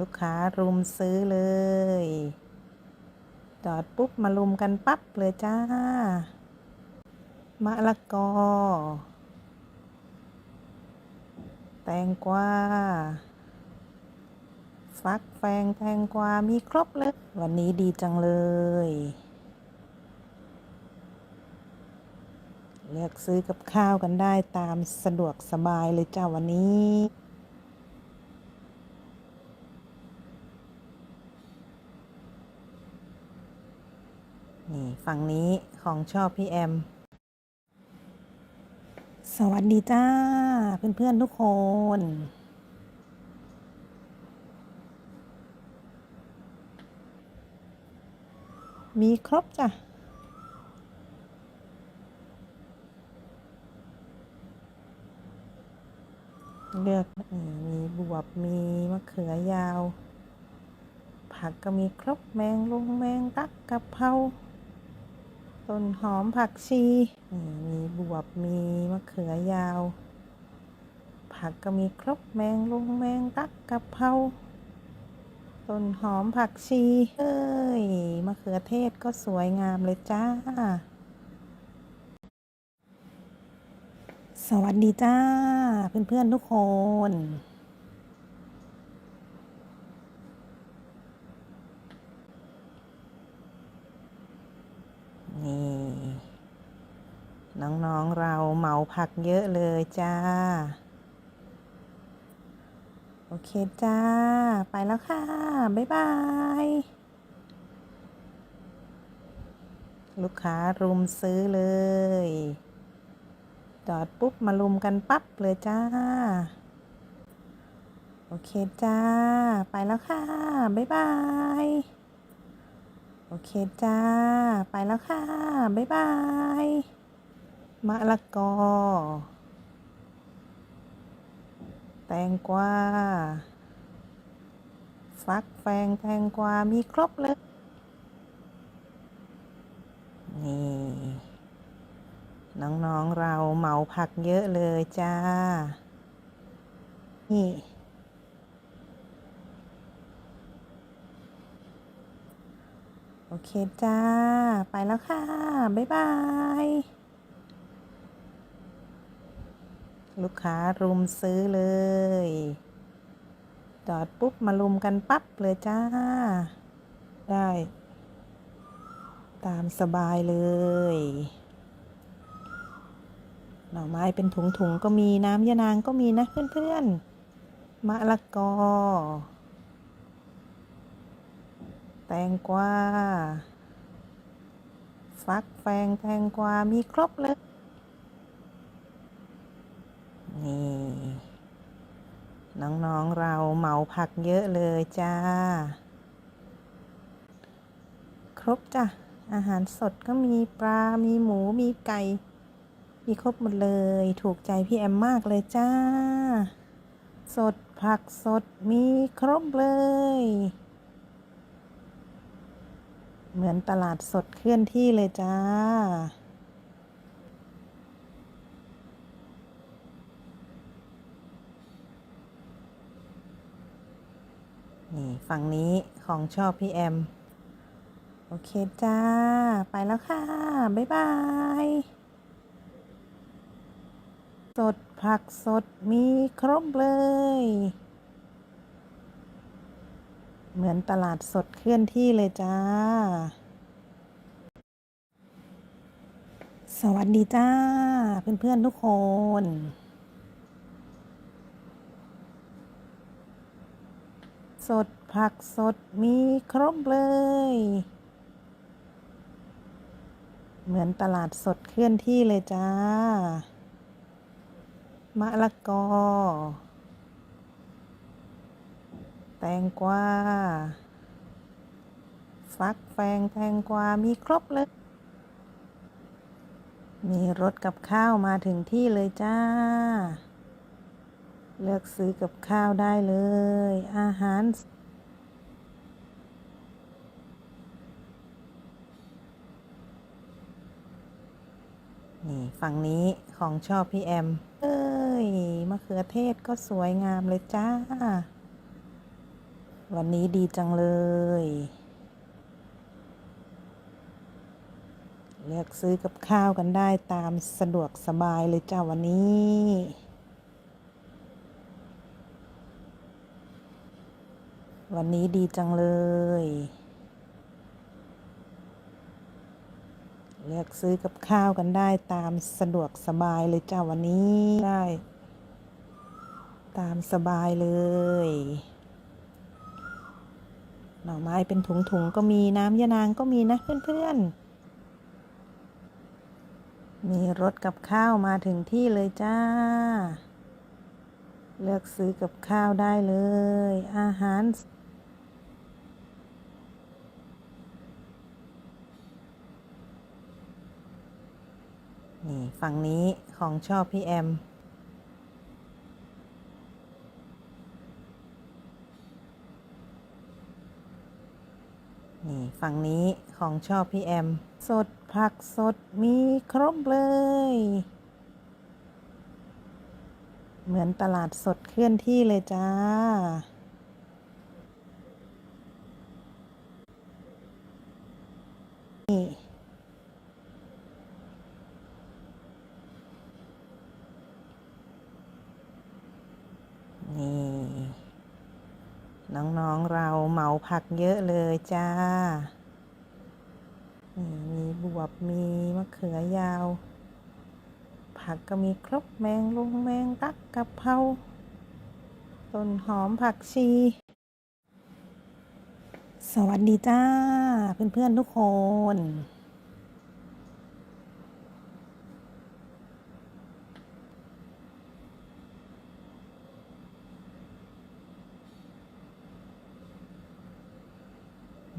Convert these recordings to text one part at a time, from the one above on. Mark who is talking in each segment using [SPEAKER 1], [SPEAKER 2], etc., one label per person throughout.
[SPEAKER 1] ลูกค้ารุมซื้อเลย จอดปุ๊บมารุมกันปั๊บเลยจ้ามะละกอ แตงกวาฟักแฟงแตงกวา มีครบเลย วันนี้ดีจังเลย เลือกซื้อกับข้าวกันได้ตามสะดวกสบายเลยจ้าวันนี้ นี่ฝั่งนี้ของชอบพี่แอม สวัสดีจ้า เพื่อน ๆ ทุกคน มีครบจ้ะเลือกมีบวบมีมะเขือยาว ผักก็มีครบแมงลุงแมงลักกะเพรา ต้นหอมผักชีนี่มีบวบ มีมะเขือยาว ผักก็มีครบแมงลุงแมงลักกะเพรา ต้นหอมผักชี เอ้ย มะเขือเทศก็สวยงามเลยจ้า สวัสดีจ้า เพื่อนๆทุกคน น้องๆเราเหมาผักเยอะเลยจ้า โอเคจ้า ไปแล้วค่ะ บ๊ายบาย ลูกค้ารุมซื้อเลย จอดปุ๊บมารุมกันปั๊บเลยจ้า โอเคจ้า ไปแล้วค่ะ บ๊ายบายโอเคจ้า ไปแล้วค่ะ บ๊ายบาย มะละกอ แตงกวา ฟักแฟงแตงกวา มีครบเลย นี่ น้องๆเราเหมาผักเยอะเลยจ้า นี่โอเคจ้า ไปแล้วค่ะ บ๊ายบาย ลูกค้ารุมซื้อเลย จอดปุ๊บมารุมกันปั๊บเลยจ้า ได้ ตามสบายเลย หน่อไม้เป็นถุงๆก็มีน้ำยะนางก็มีนะเพื่อนๆมะละกอ แตงกวาฟักแฟงแตงกวามีครบเลย นี่ น้องๆเราเหมาผักเยอะเลยจ้า ครบจ้ะ อาหารสดก็มีปลา มีหมู มีไก่ มีครบหมดเลย ถูกใจพี่แอมมากเลยจ้า สดผักสดมีครบเลย เหมือนตลาดสดเคลื่อนที่เลยจ้า นี่ ฝั่งนี้ของชอบพี่แอม โอเคจ้า ไปแล้วค่ะ บ๊ายบาย สดผักสดมีครบเลย เหมือนตลาดสดเคลื่อนที่เลยจ้า สวัสดีจ้า เพื่อนๆทุกคน สดผักสดมีครบเลย เหมือนตลาดสดเคลื่อนที่เลยจ้า มะละกอ แตงกวา ฟักแฟงแตงกวา มีครบเลย มีรถกับข้าวมาถึงที่เลยจ้า เลือกซื้อกับข้าวได้เลย อาหาร นี่ฝั่งนี้ของชอบพี่แอม เอ้ยมะเขือเทศก็สวยงามเลยจ้า วันนี้ดีจังเลย เลือกซื้อกับข้าวกันได้ตามสะดวกสบายเลยจ้าวันนี้ วันนี้ดีจังเลย เลือกซื้อกับข้าวกันได้ตามสะดวกสบายเลยจ้าวันนี้ได้ ตามสบายเลย หน่อไม้เป็นถุงๆก็มีน้ำยะนางก็มีนะเพื่อนๆ มีรถกับข้าวมาถึงที่เลยจ้าเลือกซื้อกับข้าวได้เลย อาหาร นี่ฝั่งนี้ของชอบพี่แอม นี่ฝั่งนี้ของชอบพี่แอม สดผักสดมีครบเลย เหมือนตลาดสดเคลื่อนที่เลยจ้านี่ นี่ น้องๆเราเหมาผักเยอะเลยจ้านี่มีบวบมีมะเขือยาว ผักก็มีครบแมงลุงแมงกักกะเพราต้นหอมผักชี สวัสดีจ้า เพื่อนๆทุกคน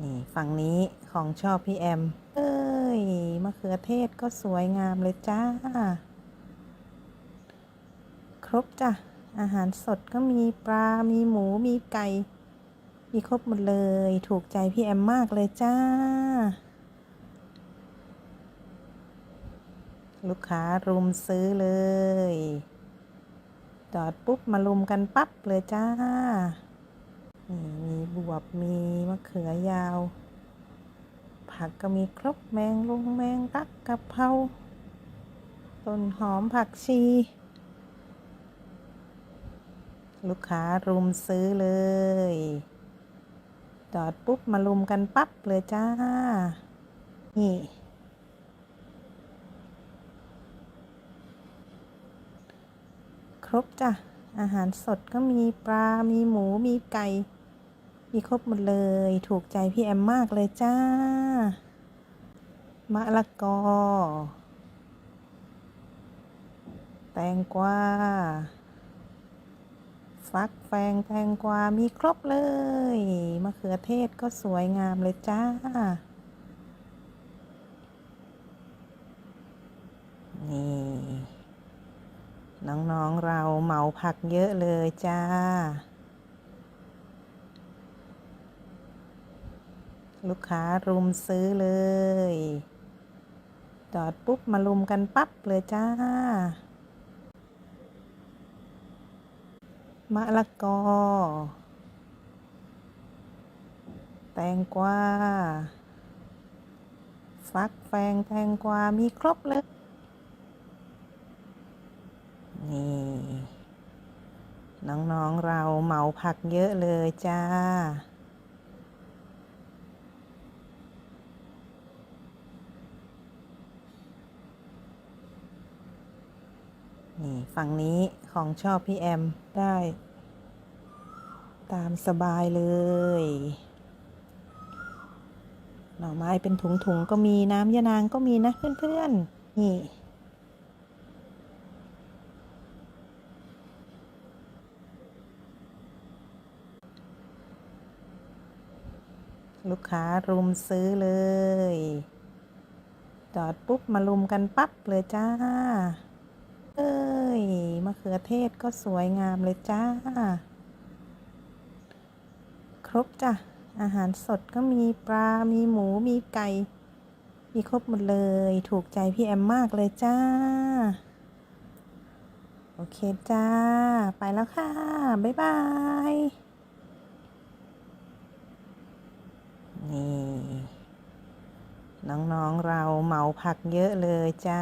[SPEAKER 1] นี่ ฝั่งนี้ของชอบพี่แอม เอ้ยมะเขือเทศก็สวยงามเลยจ้า ครบจ้ะ อาหารสดก็มีปลา มีหมู มีไก่ มีครบหมดเลย ถูกใจพี่แอมมากเลยจ้า ลูกค้ารุมซื้อเลย จอดปุ๊บมารุมกันปั๊บเลยจ้านี่มีบวบมีมะเขือยาว ผักก็มีครบแมงลุงแมงกักกะเพราต้นหอมผักชี ลูกค้ารุมซื้อเลย จอดปุ๊บมารุมกันปั๊บเลยจ้า นี่ ครบจ้ะ อาหารสดก็มีปลา มีหมู มีไก่ มีครบหมดเลย ถูกใจพี่แอมมากเลยจ้ามะละกอ แตงกวาฟักแฟงแตงกวา มีครบเลย มะเขือเทศก็สวยงามเลยจ้า นี่ น้อง ๆ เราเหมาผักเยอะเลยจ้า ลูกค้ารุมซื้อเลย จอดปุ๊บมารุมกันปั๊บเลยจ้ามะละกอ แตงกวา ฟักแฟงแตงกวา มีครบเลย นี่ น้อง ๆ เราเหมาผักเยอะเลยจ้า นี่ฝั่งนี้ของชอบพี่แอมได้ ตามสบายเลย หน่อไม้เป็นถุงๆก็มีน้ำยะนางก็มีนะเพื่อนๆ นี่ลูกค้ารุมซื้อเลย จอดปุ๊บมารุมกันปั๊บเลยจ้า มะเขือเทศก็สวยงามเลยจ้า ครบจ้ะ อาหารสดก็มีปลา มีหมู มีไก่ มีครบหมดเลย ถูกใจพี่แอมมากเลยจ้า โอเคจ้า ไปแล้วค่ะ บ๊ายบาย นี่ น้อง ๆ เราเหมาผักเยอะเลยจ้า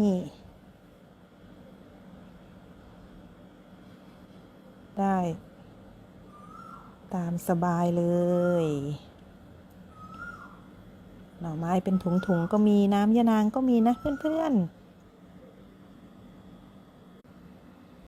[SPEAKER 1] นี่ ได้ ตามสบายเลย หน่อไม้เป็นถุงๆก็มีน้ำยะนางก็มีนะเพื่อนๆ